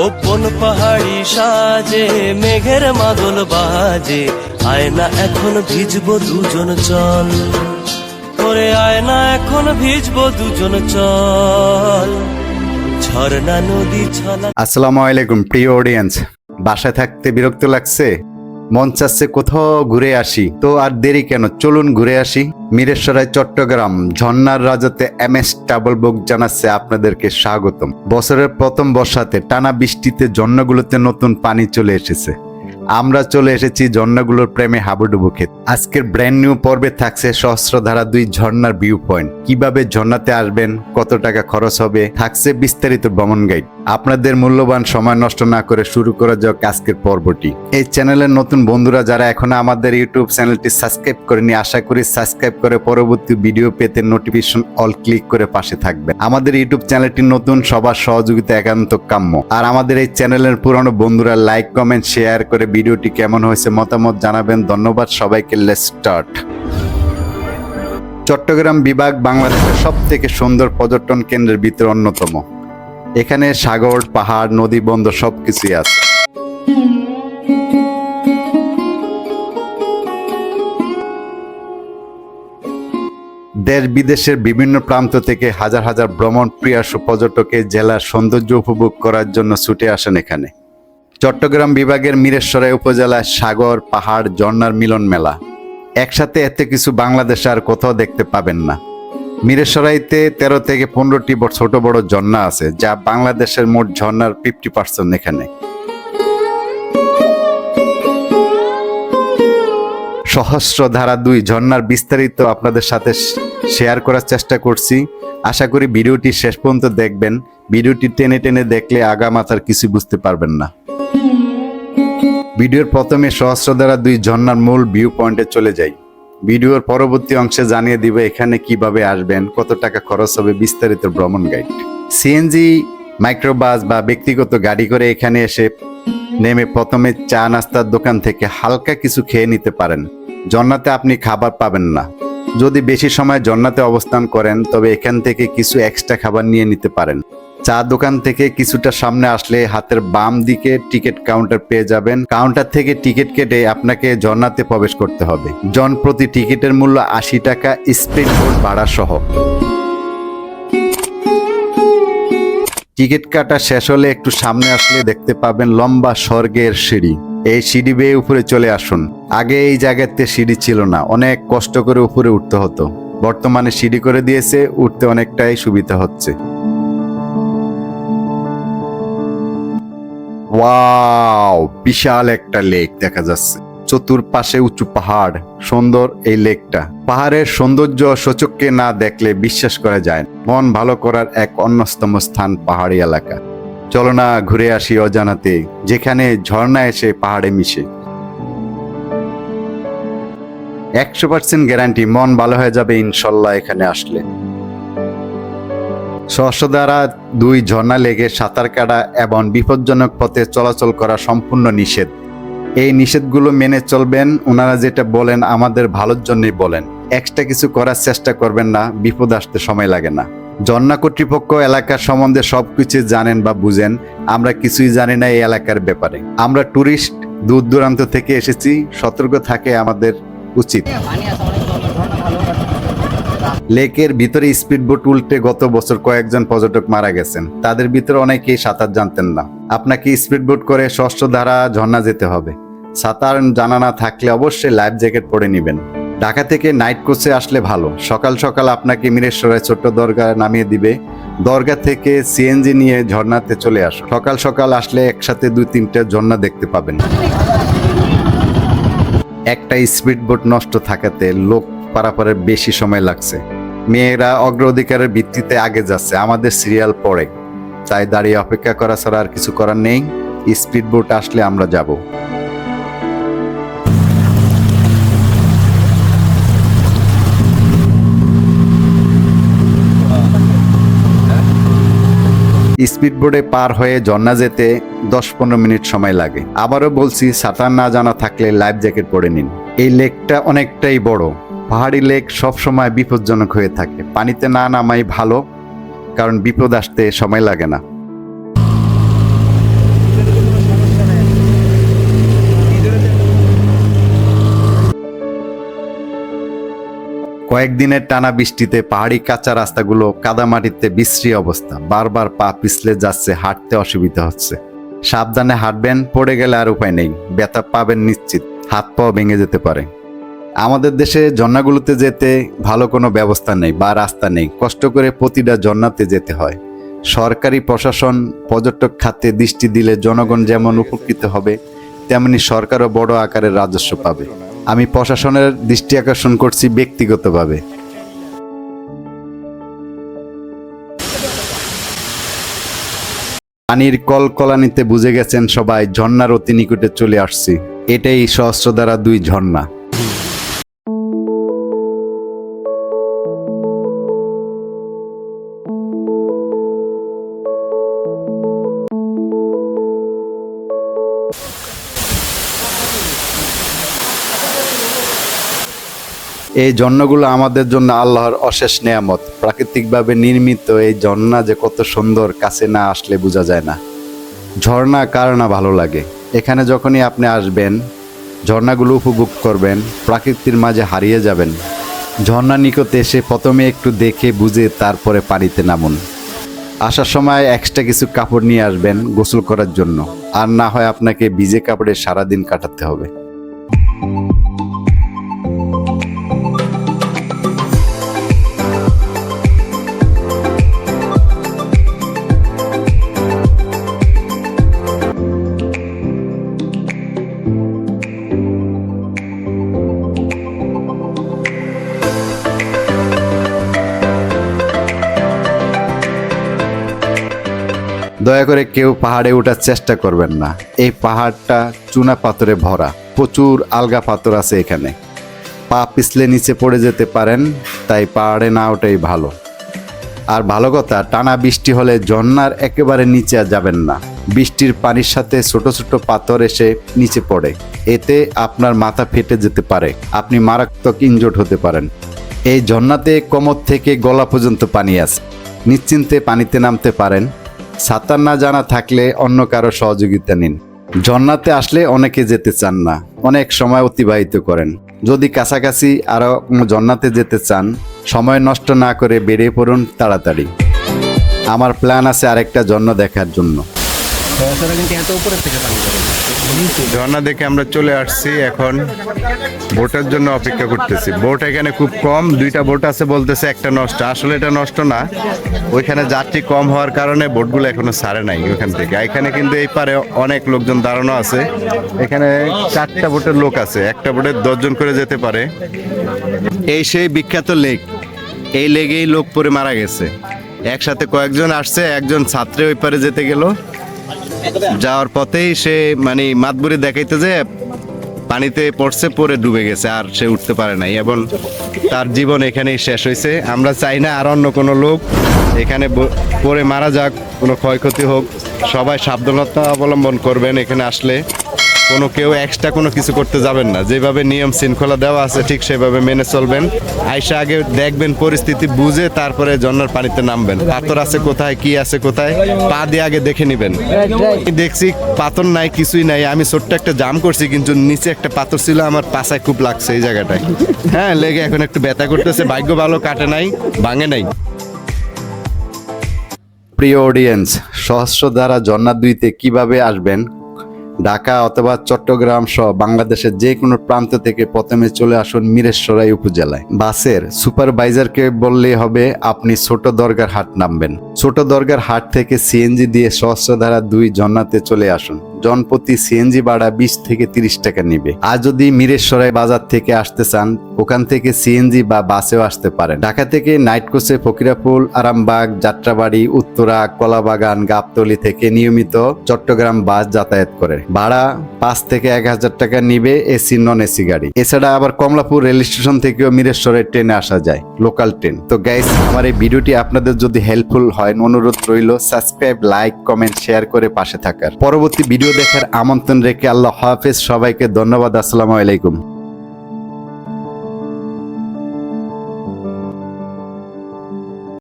গোপন পাহাড়ি সাজে, মেঘের মাদল বাজে। আয়না এখন ভিজবো দুজন চল। ওরে আয়না এখন ভিজবো দুজন চল। ঝর্ণা, নদী, ছলা। আসসালামু আলাইকুম, প্রিয় অডিয়েন্স বাসায় থাকতে বিরক্ত লাগছে? মন চাচ্ছে কোথাও ঘুরে আসি। তো আর দেরি কেন? চলুন ঘুরে আসি। মিরেশ্বরায়, চট্টগ্রাম, ঝর্ণার রাজাতে এম এস ডাবল বুক জানাচ্ছে আপনাদেরকে স্বাগতম। বছরের প্রথম বর্ষাতে টানা বৃষ্টিতে ঝর্ণাগুলোতে নতুন পানি চলে এসেছে। আমরা চলে এসেছি ঝর্ণাগুলোর প্রেমে হাবুডুবু খেতে। আজকের ব্র্যান্ড নিউ পর্বে থাকছে সহস্রধারা দুই ঝর্ণার ভিউ পয়েন্ট কীভাবে ঝর্ণাতে আসবেন, কত টাকা খরচ হবে, থাকছে বিস্তারিত ভ্রমণ গাইড আপনাদের মূল্যবান সময় নষ্ট না করে শুরু করা যাক আজকের পর্বটি। এই চ্যানেলের নতুন বন্ধুরা যারা এখনও আমাদের ইউটিউব চ্যানেলটি সাবস্ক্রাইব করেনি আশা করি সাবস্ক্রাইব করে পরবর্তী ভিডিও পেতে নোটিফিকেশন অল ক্লিক করে পাশে থাকবেন। আমাদের ইউটিউব চ্যানেলটি নতুন, সবার সহযোগিতা একান্ত কাম্য। আর আমাদের এই চ্যানেলের পুরনো বন্ধুরা লাইক কমেন্ট শেয়ার করে ভিডিওটি কেমন হয়েছে মতামত জানাবেন। ধন্যবাদ সবাইকে লেট স্টার্ট চট্টগ্রাম বিভাগ বাংলাদেশের সব থেকে সুন্দর পর্যটন কেন্দ্রের ভিতরে অন্যতম। এখানে সাগর, পাহাড়, নদী, বন্দর সবকিছুই আছে। দেশ বিদেশের বিভিন্ন প্রান্ত থেকে হাজার হাজার ভ্রমণ প্রিয়াসু পর্যটকে জেলার সৌন্দর্য উপভোগ করার জন্য ছুটে আসেন এখানে। চট্টগ্রাম বিভাগের মিরেশ্বরাই উপজেলায় সাগর, পাহাড়, ঝর্ণার মিলন মেলা। একসাথে এত কিছু বাংলাদেশে আর কোথাও দেখতে পাবেন না। মিরেশ্বরাইতে তেরো থেকে পনেরোটি ছোট বড় ঝর্ণা আছে, যা বাংলাদেশের মোট ঝর্ণার ফিফটি পার্সেন্ট এখানে। সহস্র ধারা দুই ঝর্ণার বিস্তারিত আপনাদের সাথে শেয়ার করার চেষ্টা করছি। আশা করি ভিডিওটি শেষ পর্যন্ত দেখবেন। ভিডিওটি টেনে টেনে দেখলে আগামাতার কিছু বুঝতে পারবেন না। ভিডিওর প্রথমে সহস্র দ্বারা দুই ঝর্ণার মূল ভিউ পয়েন্টে চলে যাই। ভিডিওর পরবর্তী অংশে জানিয়ে দিব এখানে কীভাবে আসবেন, কত টাকা খরচ হবে, বিস্তারিত ভ্রমণ গাইড সিএনজি মাইক্রোবাস বা ব্যক্তিগত গাড়ি করে এখানে এসে নেমে প্রথমে চা নাস্তার দোকান থেকে হালকা কিছু খেয়ে নিতে পারেন। জন্নাতে আপনি খাবার পাবেন না। যদি বেশি সময় জন্নাতে অবস্থান করেন, তবে এখান থেকে কিছু এক্সট্রা খাবার নিয়ে নিতে পারেন। চা দোকান থেকে কিছুটা সামনে আসলে হাতের বাম দিকে টিকিট কাউন্টার পেয়ে যাবেন। কাউন্টার থেকে টিকিট কেটে আপনাকে ঝর্ণাতে প্রবেশ করতে হবে। জন প্রতি টিকিটের মূল্য আশি টাকা স্পিড বোর্ড ভাড়া সহ। টিকিট কাটা শেষ হলে একটু সামনে আসলে দেখতে পাবেন লম্বা স্বর্গের সিঁড়ি। এই সিঁড়ি বেয়ে উপরে চলে আসুন। আগে এই জায়গাতে সিঁড়ি ছিল না। অনেক কষ্ট করে উপরে উঠতে হতো। বর্তমানে সিঁড়ি করে দিয়েছে, উঠতে অনেকটাই সুবিধা হচ্ছে। ওয়াও বিশাল একটা লেক দেখা যাচ্ছে। চতুর্পাশে উঁচু পাহাড়, সুন্দর এই লেকটা পাহাড়ের সৌন্দর্য সচককে না দেখলে বিশ্বাস করা যায়। মন ভালো করার এক অন্যতম স্থান পাহাড়ি এলাকা। চলো না ঘুরে আসি অজানাতে, যেখানে ঝর্ণা এসে পাহাড়ে মিশে। একশো পার্সেন্ট গ্যারান্টি মন ভালো হয়ে যাবে ইনশাল্লাহ এখানে আসলে। সহস্র দ্বারা দুই ঝর্ণা লেগে সাঁতার কাটা এবং বিপজ্জনক পথে চলাচল করা সম্পূর্ণ নিষেধ। এই নিষেধগুলো মেনে চলবেন ওনারা যেটা বলেন আমাদের ভালোর জন্যই বলেন। এক্সট্রা কিছু করার চেষ্টা করবেন না, বিপদ আসতে সময় লাগে না। ঝর্ণা কর্তৃপক্ষ এলাকার সম্বন্ধে সবকিছু জানেন বা বুঝেন, আমরা কিছুই জানি না এই এলাকার ব্যাপারে। আমরা ট্যুরিস্ট দূর দূরান্ত থেকে এসেছি, সতর্ক থাকে আমাদের উচিত। লেকের ভিতরে স্পিডবোট উল্টে গত বছর কয়েকজন পর্যটক মারা গেছেন। তাদের ভিতরে অনেকেই সাঁতার জানতেন না। আপনাকে স্পিডবোট করে ষষ্ঠ ধারা ঝর্ণা যেতে হবে। সাঁতার জানা না থাকলে অবশ্যই লাইফ জ্যাকেট পরে নেবেন। ঢাকা থেকে নাইট কোচে আসলে ভালো। সকাল সকাল আপনাকে মিরেশ্বরের ছোট্ট দরগা নামিয়ে দিবে। দরগা থেকে সিএনজি নিয়ে ঝর্ণাতে চলে আসো। সকাল সকাল আসলে একসাথে দুই তিনটা ঝর্ণা দেখতে পাবেন। একটা স্পিডবোট নষ্ট থাকাতে লোক পারাপারের বেশি সময় লাগছে। মেয়েরা অগ্রাধিকারের ভিত্তিতে আগে যাচ্ছে, আমাদের সিরিয়াল পরে তাই দাঁড়িয়ে অপেক্ষা করা ছাড়া আর কিছু করার নেই। স্পিডবোট আসলে আমরা যাব। স্পিড বোর্ডে পার হয়ে ঝর্ণা যেতে দশ পনেরো মিনিট সময় লাগে। আবারও বলছি, সাঁতার না জানা থাকলে লাইফ জ্যাকেট পরে নিন। এই লেকটা অনেকটাই বড়। পাহাড়ি লেক সবসময় বিপজ্জনক হয়ে থাকে। পানিতে না নামাই ভালো, কারণ বিপদ আসতে সময় লাগে না। কয়েকদিনের টানা বৃষ্টিতে পাহাড়ি কাঁচা রাস্তাগুলো কাদামাটিতে বিশ্রী অবস্থা। বারবার পা পিছলে যাচ্ছে, হাঁটতে অসুবিধা হচ্ছে। সাবধানে হাঁটবেন, পড়ে গেলে আর উপায় নেই। ব্যথা পাবেন নিশ্চিত হাত পাও ভেঙে যেতে পারে। আমাদের দেশে ঝর্ণাগুলোতে যেতে ভালো কোনো ব্যবস্থা নেই বা রাস্তা নেই। কষ্ট করে প্রতিটা ঝর্ণাতে যেতে হয়। সরকারি প্রশাসন পর্যটক খাতে দৃষ্টি দিলে জনগণ যেমন উপকৃত হবে, তেমনি সরকারও বড় আকারের রাজস্ব পাবে। আমি প্রশাসনের দৃষ্টি আকর্ষণ করছি ব্যক্তিগতভাবে। পানির কলকলানিতে বুঝে গেছেন সবাই, ঝর্ণার অতি নিকটে চলে আসছি। এটাই সহস্র দ্বারা দুই ঝর্ণা। এই ঝর্ণাগুলো আমাদের জন্য আল্লাহর অশেষ নেয়ামত। প্রাকৃতিকভাবে নির্মিত এই ঝর্ণা যে কত সুন্দর, কাছে না আসলে বোঝা যায় না। ঝর্ণা কার না ভালো লাগে। এখানে যখনই আপনি আসবেন, ঝর্ণাগুলো উপভোগ করবেন, প্রাকৃতির মাঝে হারিয়ে যাবেন। ঝর্ণা নিকটে এসে প্রথমে একটু দেখে বুঝে তারপরে পানিতে নামুন। আসার সময় এক্সট্রা কিছু কাপড় নিয়ে আসবেন গোসল করার জন্য। আর না হয় আপনাকে ভিজে কাপড়ে সারাদিন কাটাতে হবে। দয়া করে কেউ পাহাড়ে ওঠার চেষ্টা করবেন না। এই পাহাড়টা চুনা পাথরে ভরা। প্রচুর আলগা পাথর আছে এখানে। পা পিছলে নিচে পড়ে যেতে পারেন, তাই পাহাড়ে না ওঠাই ভালো। আর ভালো কথা, টানা বৃষ্টি হলে ঝর্ণার একেবারে নিচে যাবেন না। বৃষ্টির পানির সাথে ছোট ছোট পাথর এসে নিচে পড়ে। এতে আপনার মাথা ফেটে যেতে পারে। আপনি মারাত্মক ইনজোর্ড হতে পারেন। এই ঝর্ণাতে কোমর থেকে গলা পর্যন্ত পানি আছে। নিশ্চিন্তে পানিতে নামতে পারেন। সাঁতার না জানা থাকলে অন্য কারও সহযোগিতা নিন। ঝর্ণাতে আসলে অনেকে যেতে চান না, অনেক সময় অতিবাহিত করেন। যদি কাছাকাছি আরও জন্নাতে যেতে চান, সময় নষ্ট না করে বেরিয়ে পড়ুন তাড়াতাড়ি। আমার প্ল্যান আছে আরেকটা জন্য দেখার জন্য। ঝর্ণা দেখে আমরা চলে আসছি এখন বোটের জন্য অপেক্ষা করতেছি। বোট এখানে খুব কম, দুইটা বোট আছে বলতেছে একটা নষ্ট। আসলে এটা নষ্ট না, ওইখানে যাত্রী কম হওয়ার কারণে বোটগুলো এখনও সারে নাই ওইখান থেকে। এখানে কিন্তু এই পারে অনেক লোকজন দাঁড়ানো আছে। এখানে চারটা বোটের লোক আছে, একটা বোটে দশজন করে যেতে পারে। এই সেই বিখ্যাত লেক, এই লেগেই লোক পরে মারা গেছে। একসাথে কয়েকজন আসছে, একজন ছাত্রে ওই পারে যেতে গেল। যাওয়ার পথেই সে মানে মাতবুরি দেখাইতে যে পানিতে পড়ছে পরে ডুবে গেছে, আর সে উঠতে পারে নাই এবং তার জীবন এখানেই শেষ হয়েছে আমরা চাই না আর অন্য কোনো লোক এখানে পরে মারা যাক, কোনো ক্ষয়ক্ষতি হোক। সবাই সাবধানতা অবলম্বন করবেন এখানে আসলে। কোনো কেউ এক্সট্রা কোনো কিছু করতে যাবেন না। যেভাবে নিয়ম শৃঙ্খলা দেওয়া আছে, ঠিক সেভাবে মেনে চলবেন। আইসা আগে দেখবেন পরিস্থিতি, বুঝে তারপরে ঝর্ণার পানিতে নামবেন। পাথর আছে কোথায়, কি আছে কোথায়, পা দিয়ে আগে দেখে নেবেন। দেখছি পাথর নাই, কিছুই নাই। আমি ছোট্ট একটা জাম করছি, কিন্তু নিচে একটা পাথর ছিল, আমার পাশায় খুব লাগছে এই জায়গাটায়। হ্যাঁ লেগে এখন একটু ব্যথা করতেছে, ভাগ্য ভালো কাটে নাই, ভাঙে নাই। প্রিয় অডিয়েন্স সহস্র দ্বারা ঝর্ণা দুইতে কীভাবে আসবেন? ঢাকা অথবা চট্টগ্রাম সহ বাংলাদেশের যে কোনো প্রান্ত থেকে প্রথমে চলে আসুন মিরেশ্বরাই উপজেলায়। বাসের সুপারভাইজারকে বললেই হবে, আপনি ছোট দরগার হাট নামবেন। ছোট দরগার হাট থেকে সিএনজি দিয়ে সহস্রধারা দুই জন্নাতে চলে আসুন। জনপ্রতি সিএনজি ভাড়া বিশ থেকে তিরিশ টাকা নিবে। আর যদি মিরেশ্বরাই বাজার থেকে আসতে চান, ওখান থেকে সিএনজি বা বাসেও আসতে পারেন। ঢাকা থেকে নাইট কোচে ফকিরাপুল, আরামবাগ, যাত্রাবাড়ি, উত্তরা, কলাবাগান, গাবতলি থেকে নিয়মিত চট্টগ্রাম বাস যাতায়াত করে। ভাড়া পাঁচ থেকে এক হাজার টাকা নিবে এসি, নন এসি গাড়ি। এছাড়া আবার কমলাপুর রেল স্টেশন থেকেও মিরেশ্বরের ট্রেনে আসা যায়, লোকাল ট্রেন। তো গাইস আমার এই ভিডিওটি আপনাদের যদি হেল্পফুল হয়, অনুরোধ রইল সাবস্ক্রাইব লাইক কমেন্ট শেয়ার করে পাশে থাকার। পরবর্তী ভিডিও দেখার আমন্ত্রণ রেখে আল্লাহ হাফেজ সবাইকে ধন্যবাদ। আসসালামু আলাইকুম।